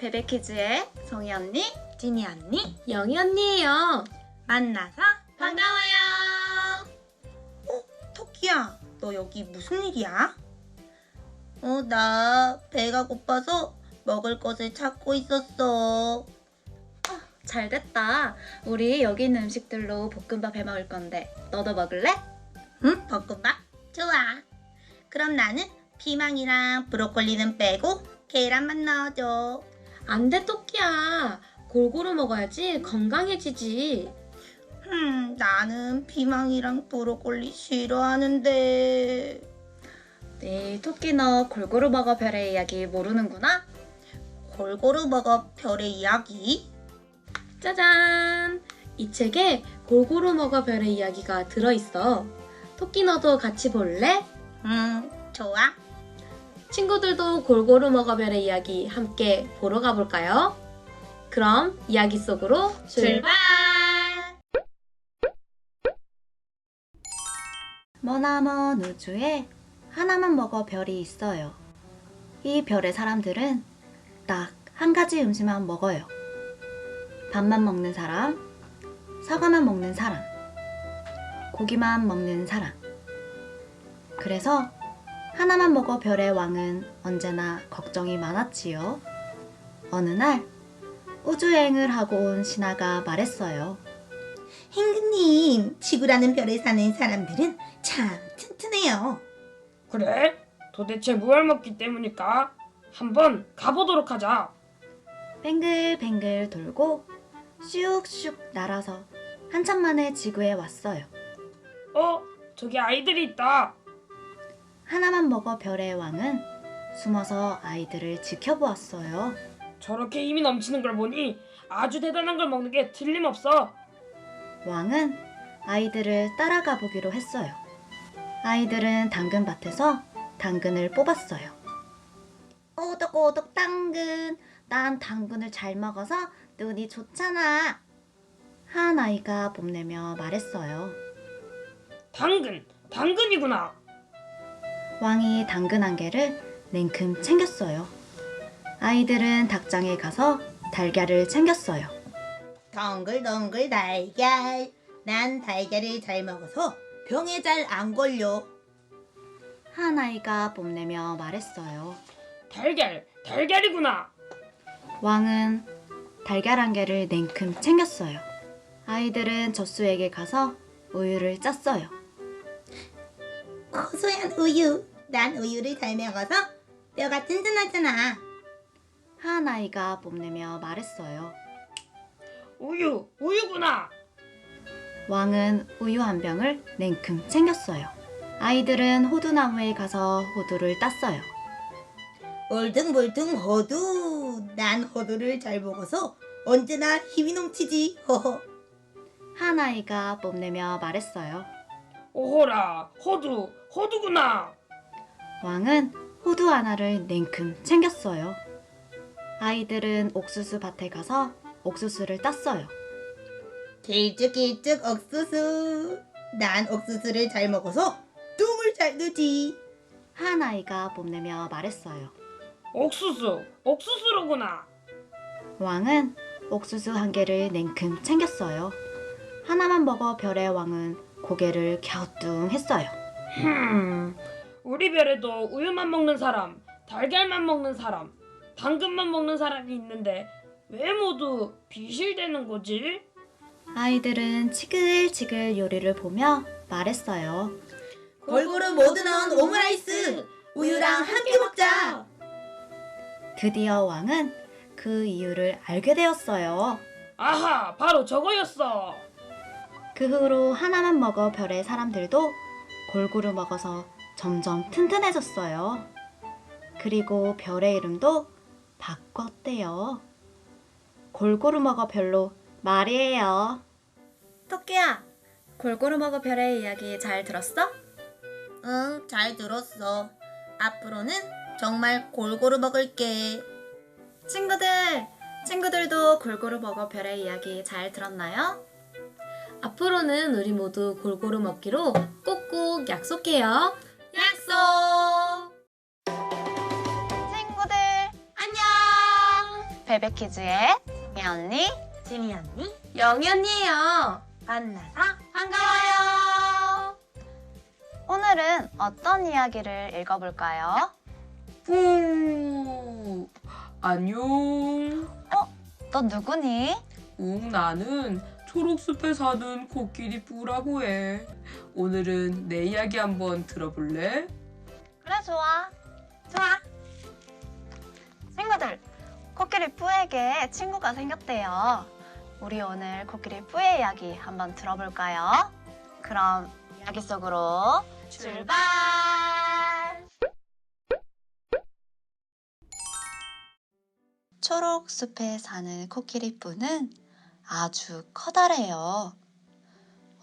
베베키즈의 성희 언니, 지니 언니 영희 언니예요. 만나서 반가워요. 토끼야 너 여기 무슨 일이야? 어 나 배가 고파서 먹을 것을 찾고 있었어 잘 됐다. 우리 여기 있는 음식들로 볶음밥 해 먹을 건데 너도 먹을래? 응? 볶음밥? 좋아 그럼 나는 피망이랑 브로콜리는 빼고 계란만 넣어줘 안 돼, 토끼야. 골고루 먹어야지 건강해지지. 음 나는 피망이랑 브로콜리 싫어하는데 네, 토끼 너 골고루 먹어 별의 이야기 모르는구나? 골고루 먹어 별의 이야기 짜잔! 이 책에 골고루 먹어 별의 이야기가 들어있어. 토끼 너도 같이 볼래? 음 좋아 친구들도 골고루 먹어 별의 이야기 함께 보러 가볼까요? 그럼 이야기 속으로 출발! 머나먼 우주에 하나만 먹어 별이 있어요. 이 별의 사람들은 딱 한 가지 음식만 먹어요. 밥만 먹는 사람, 사과만 먹는 사람, 고기만 먹는 사람. 그래서 하나만 먹어 별의 왕은 언제나 걱정이 많았지요. 어느 날 우주여행을 하고 온 신하가 말했어요. 행그님 지구라는 별에 사는 사람들은 참 튼튼해요 그래? 도대체 무얼 먹기 때문일까? 한번 가보도록 하자. 뱅글뱅글 돌고 슉슉 날아서 한참 만에 지구에 왔어요. 어? 저기 아이들이 있다. 하나만 먹어 별의 왕은 숨어서 아이들을 지켜보았어요. 저렇게 힘이 넘치는 걸 보니 아주 대단한 걸 먹는 게 틀림없어. 왕은 아이들을 따라가 보기로 했어요. 아이들은 당근밭에서 당근을 뽑았어요. 오독오독 당근, 난 당근을 잘 먹어서 눈이 좋잖아. 한 아이가 뽐내며 말했어요. 당근, 당근이구나. 왕이 당근 한 개를 냉큼 챙겼어요. 아이들은 닭장에 가서 달걀을 챙겼어요. 덩글덩글 달걀 난 달걀을 잘 먹어서 병에 잘 안 걸려 한 아이가 뽐내며 말했어요. 달걀, 달걀이구나. 왕은 달걀 한 개를 냉큼 챙겼어요. 아이들은 젖수에게 가서 우유를 짰어요. 고소한 우유 난 우유를 잘 먹어서 뼈가 튼튼하잖아 한 아이가 뽐내며 말했어요. 우유, 우유구나. 왕은 우유 한 병을 냉큼 챙겼어요. 아이들은 호두나무에 가서 호두를 땄어요. 울퉁불퉁 호두 난 호두를 잘 먹어서 언제나 힘이 넘치지 허허 한 아이가 뽐내며 말했어요. 오호라, 호두, 호두구나. 왕은 호두 하나를 냉큼 챙겼어요. 아이들은 옥수수 밭에 가서 옥수수를 땄어요. 길쭉길쭉 옥수수 난 옥수수를 잘 먹어서 똥을 잘 누지 한 아이가 뽐내며 말했어요. 옥수수, 옥수수로구나. 왕은 옥수수 한 개를 냉큼 챙겼어요. 하나만 먹어 별의 왕은 고개를 갸우뚱 했어요. 흠, 우리 별에도 우유만 먹는 사람, 달걀만 먹는 사람, 당근만 먹는 사람이 있는데 왜 모두 비실대는 거지? 아이들은 치글치글 요리를 보며 말했어요. 골고루 모두 넣은 오므라이스 우유랑 함께 먹자 드디어 왕은 그 이유를 알게 되었어요. 아하, 바로 저거였어. 그 후로 하나만 먹어 별의 사람들도 골고루 먹어서 점점 튼튼해졌어요. 그리고 별의 이름도 바꿨대요. 골고루 먹어 별로 말이에요. 토끼야, 골고루 먹어 별의 이야기 잘 들었어? 응 잘 들었어 앞으로는 정말 골고루 먹을게 친구들, 친구들도 골고루 먹어 별의 이야기 잘 들었나요? 앞으로는 우리 모두 골고루 먹기로 꼭꼭 약속해요. 약속! 친구들, 안녕! 베베키즈의 이 언니 지미 언니 영희 언니예요. 만나서 반가워요. 오늘은 어떤 이야기를 읽어볼까요? 후 안녕. 너 누구니? 응 나는 초록숲에 사는 코끼리 뿌라고 해. 오늘은 내 이야기 한번 들어볼래? 그래 좋아. 좋아. 친구들, 코끼리 뿌에게 친구가 생겼대요. 우리 오늘 코끼리 뿌의 이야기 한번 들어볼까요? 그럼 이야기 속으로 출발! 초록 숲에 사는 코끼리 뿌는 아주 커다래요.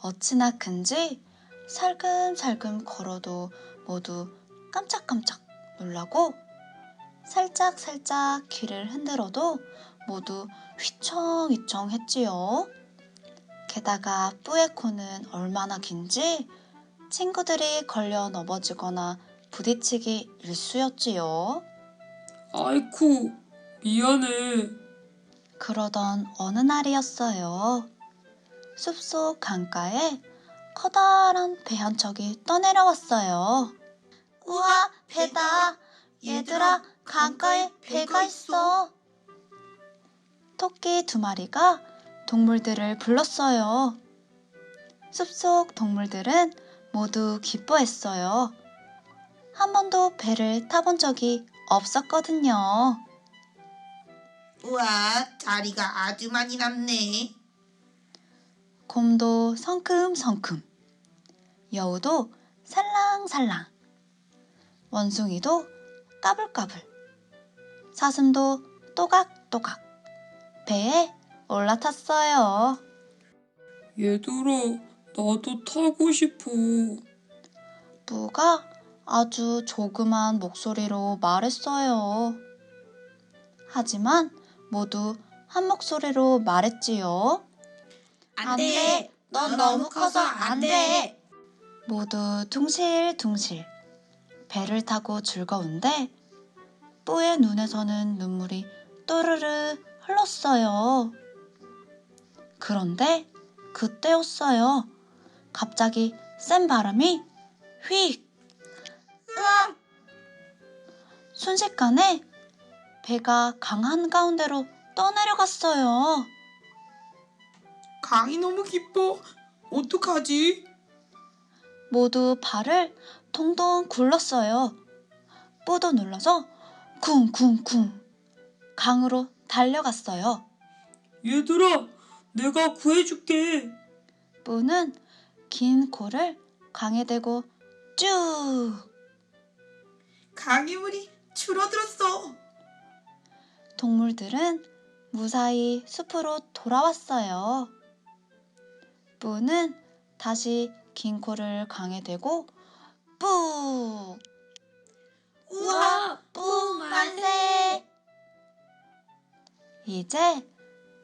어찌나 큰지 살금살금 걸어도 모두 깜짝깜짝 놀라고 살짝살짝 귀를 흔들어도 모두 휘청휘청 했지요. 게다가 뿌의 코는 얼마나 긴지 친구들이 걸려 넘어지거나 부딪히기 일쑤였지요. 아이쿠 미안해. 그러던 어느 날이었어요. 숲속 강가에 커다란 배 한 척이 떠내려왔어요. 우와, 배다. 얘들아, 강가에 배가 있어. 토끼 두 마리가 동물들을 불렀어요. 숲속 동물들은 모두 기뻐했어요. 한 번도 배를 타본 적이 없었거든요. 우와 자리가 아주 많이 남네 곰도 성큼성큼, 여우도 살랑살랑, 원숭이도 까불까불, 사슴도 또각또각 배에 올라탔어요. 얘들아 나도 타고 싶어. 부가 아주 조그만 목소리로 말했어요. 하지만 모두 한 목소리로 말했지요. 안 돼 넌 너무 커서 안 돼 모두 둥실둥실 배를 타고 즐거운데 뿌의 눈에서는 눈물이 또르르 흘렀어요. 그런데 그때였어요. 갑자기 센 바람이 휙! 순식간에 배가 강 한가운데로 떠내려갔어요. 강이 너무 깊어. 어떡하지? 모두 발을 동동 굴렀어요. 뿌도 눌러서 쿵쿵쿵 강으로 달려갔어요. 얘들아 내가 구해줄게. 뿌는 긴 코를 강에 대고 쭉 강의 물이 줄어들었어. 동물들은 무사히 숲으로 돌아왔어요. 뿌는 다시 긴 코를 강에 대고 뿌 우와 뿌 만세 이제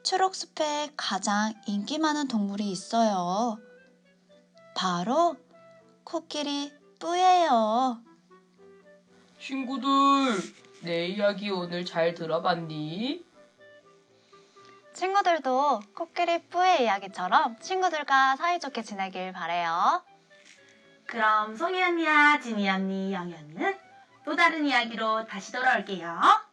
초록숲에 가장 인기 많은 동물이 있어요. 바로 코끼리 뿌예요. 친구들 내 이야기 오늘 잘 들어봤니? 친구들도 코끼리 뿌의 이야기처럼 친구들과 사이좋게 지내길 바래요. 그럼 송이 언니와 지미 언니 언니는 또 다른 이야기로 다시 돌아올게요